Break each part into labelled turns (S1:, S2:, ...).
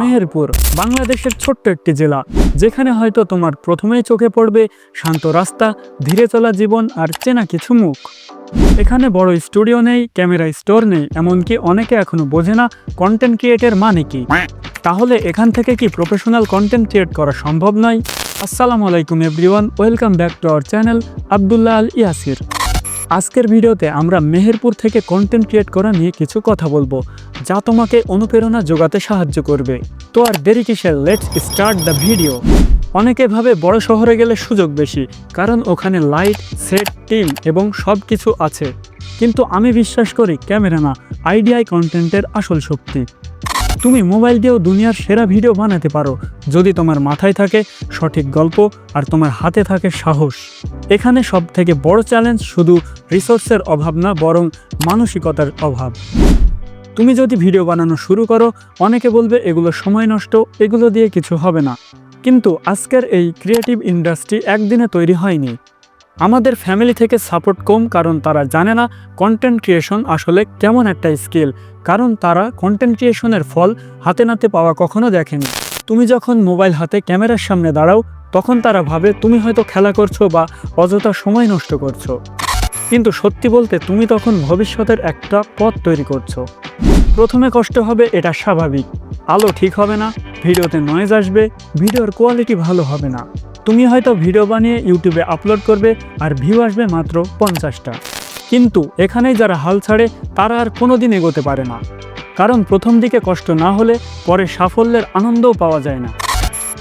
S1: মেহেরপুর, বাংলাদেশের ছোট্ট একটি জেলা, যেখানে হয়তো তোমার প্রথমেই চোখে পড়বে শান্ত রাস্তা, ধীরে চলা জীবন আর চেনা কিছু মুখ। এখানে বড় স্টুডিও নেই, ক্যামেরা স্টোর নেই, এমনকি অনেকে এখনও বোঝে না কন্টেন্ট ক্রিয়েটের মানে কি। তাহলে এখান থেকে কি প্রফেশনাল কন্টেন্ট ক্রিয়েট করা সম্ভব নয়? আসসালামু আলাইকুম everyone welcome back to our channel Abdullah Al Yasir আজকের ভিডিওতে আমরা মেহেরপুর থেকে কন্টেন্ট ক্রিয়েট করা নিয়ে কিছু কথা বলব, যা তোমাকে অনুপ্রেরণা যোগাতে সাহায্য করবে। তো আর দেরি কিসের? লেটস স্টার্ট দ্য ভিডিও অনেকে ভাবে বড় শহরে গেলে সুযোগ বেশি, কারণ ওখানে লাইট সেট টিম এবং সব কিছু আছে। কিন্তু আমি বিশ্বাস করি ক্যামেরা না আইডিয়াই কন্টেন্টের আসল শক্তি। তুমি মোবাইল দিয়েও দুনিয়ার সেরা ভিডিও বানাতে পারো। যদি তোমার মাথায় থাকে সঠিক গল্প আর তোমার হাতে থাকে সাহস। এখানে সব থেকে বড় চ্যালেঞ্জ শুধু রিসোর্সের অভাব না, বরং মানসিকতার অভাব। তুমি যদি ভিডিও বানানো শুরু করো, অনেকে বলবে এগুলো সময় নষ্ট, এগুলো দিয়ে কিছু হবে না। কিন্তু আজকের এই ক্রিয়েটিভ ইন্ডাস্ট্রি একদিনে তৈরি হয়নি। আমাদের ফ্যামিলি থেকে সাপোর্ট কম কারণ তারা জানে না কন্টেন্ট ক্রিয়েশন আসলে কেমন একটা স্কিল কারণ তারা কন্টেন্ট ক্রিয়েশনের ফল হাতে নাতে পাওয়া কখনো দেখেনি। তুমি যখন মোবাইল হাতে ক্যামেরার সামনে দাঁড়াও, তখন তারা ভাবে তুমি হয়তো খেলা করছ বা অযথা সময় নষ্ট করছ। কিন্তু সত্যি বলতে তুমি তখন ভবিষ্যতের একটা পথ তৈরি করছ। প্রথমে কষ্ট হবে, এটা স্বাভাবিক। আলো ঠিক হবে না, ভিডিওতে নয়েজ আসবে, ভিডিওর কোয়ালিটি ভালো হবে না। তুমি হয়তো ভিডিও বানিয়ে ইউটিউবে আপলোড করবে আর ভিউ আসবে মাত্র পঞ্চাশটা। কিন্তু এখানেই যারা হাল ছাড়ে, তারা আর কোনো দিন এগোতে পারে না। কারণ প্রথম দিকে কষ্ট না হলে পরে সাফল্যের আনন্দও পাওয়া যায় না।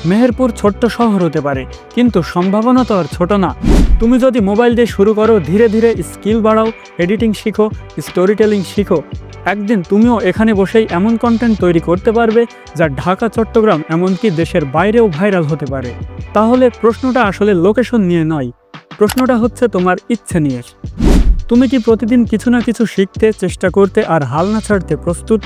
S1: মেহেরপুর ছোট্ট শহর হতে পারে, কিন্তু সম্ভাবনা তো আর ছোট না। তুমি যদি মোবাইল দিয়ে শুরু করো, ধীরে ধীরে স্কিল বাড়াও, এডিটিং শিখো স্টোরি টেলিং শিখো একদিন তুমিও এখানে বসেই এমন কন্টেন্ট তৈরি করতে পারবে যা ঢাকা, চট্টগ্রাম এমনকি দেশের বাইরেও ভাইরাল হতে পারে। তাহলে প্রশ্নটা আসলে লোকেশন নিয়ে নয়, প্রশ্নটা হচ্ছে তোমার ইচ্ছে নিয়ে। তুমি কি প্রতিদিন কিছু না কিছু শিখতে, চেষ্টা করতে আর হাল না ছাড়তে প্রস্তুত?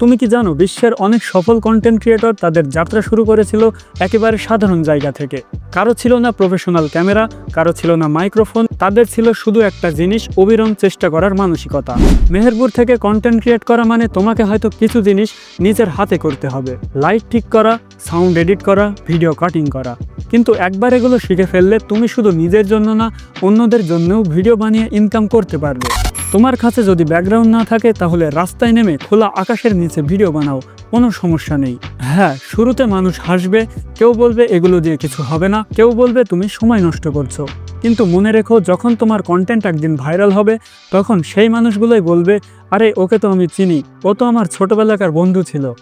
S1: তুমি কি জানো, বিশ্বের অনেক সফল কন্টেন্ট ক্রিয়েটর তাদের যাত্রা শুরু করেছিল একেবারে সাধারণ জায়গা থেকে। কারও ছিল না প্রফেশনাল ক্যামেরা কারও ছিল না মাইক্রোফোন তাদের ছিল শুধু একটা জিনিস অবিরম চেষ্টা করার মানসিকতা। মেহেরপুর থেকে কন্টেন্ট ক্রিয়েট করা মানে তোমাকে হয়তো কিছু জিনিস নিজের হাতে করতে হবে। লাইট ঠিক করা সাউন্ড এডিট করা ভিডিও কাটিং করা। কিন্তু একবার এগুলো শিখে ফেললে তুমি শুধু নিজের জন্য না, অন্যদের জন্যও ভিডিও বানিয়ে ইনকাম করতে পারবে। তোমার কাছে যদি ব্যাকগ্রাউন্ড না থাকে, তাহলে রাস্তায় নেমে খোলা আকাশের নিচে ভিডিও বানাও। কোনো সমস্যা নেই। হ্যাঁ শুরুতে মানুষ হাসবে, কেউ বলবে এগুলো দিয়ে কিছু হবে না, কেউ বলবে তুমি সময় নষ্ট করছ। কিন্তু মনে রেখো, যখন তোমার কন্টেন্ট একদিন ভাইরাল হবে, তখন সেই মানুষগুলোই বলবে, আরে, ওকে তো আমি চিনি, ও তো আমার ছোটবেলাকার বন্ধু ছিল।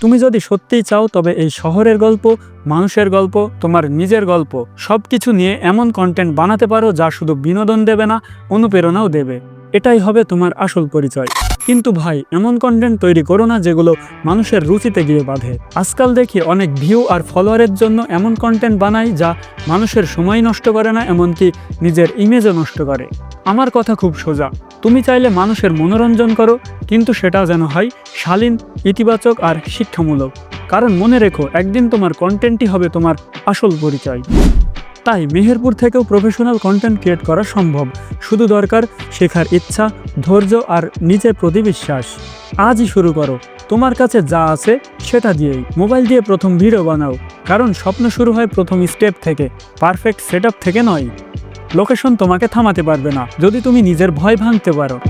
S1: তুমি যদি সত্যিই চাও, তবে এই শহরের গল্প, মানুষের গল্প, তোমার নিজের গল্প সব কিছু নিয়ে এমন কন্টেন্ট বানাতে পারো যা শুধু বিনোদন দেবে না, অনুপ্রেরণাও দেবে। এটাই হবে তোমার আসল পরিচয়। কিন্তু ভাই, এমন কন্টেন্ট তৈরি করো না যেগুলো মানুষের রুচিতে গিয়ে বাঁধে। আজকাল দেখি অনেক ভিউ আর ফলোয়ারের জন্য এমন কন্টেন্ট বানাই যা মানুষের সময় নষ্ট করে না, এমনকি নিজের ইমেজও নষ্ট করে। আমার কথা খুব সোজা, তুমি চাইলে মানুষের মনোরঞ্জন করো, কিন্তু সেটা যেন হয় শালীন, ইতিবাচক আর শিক্ষামূলক। কারণ মনে রেখো, একদিন তোমার কন্টেন্টই হবে তোমার আসল পরিচয়। তাই মেহেরপুর থেকেও প্রফেশনাল কন্টেন্ট ক্রিয়েট করা সম্ভব। শুধু দরকার শেখার ইচ্ছা, ধৈর্য আর নিজের প্রতি বিশ্বাস। আজই শুরু করো। তোমার কাছে যা আছে সেটা দিয়েই। মোবাইল দিয়ে প্রথম ভিডিও বানাও। কারণ স্বপ্ন শুরু হয় প্রথম স্টেপ থেকে। পারফেক্ট সেট থেকে নয়। লোকেশন তোমাকে থামাতে পারবে না। যদি তুমি নিজের ভয় ভাঙতে পারো।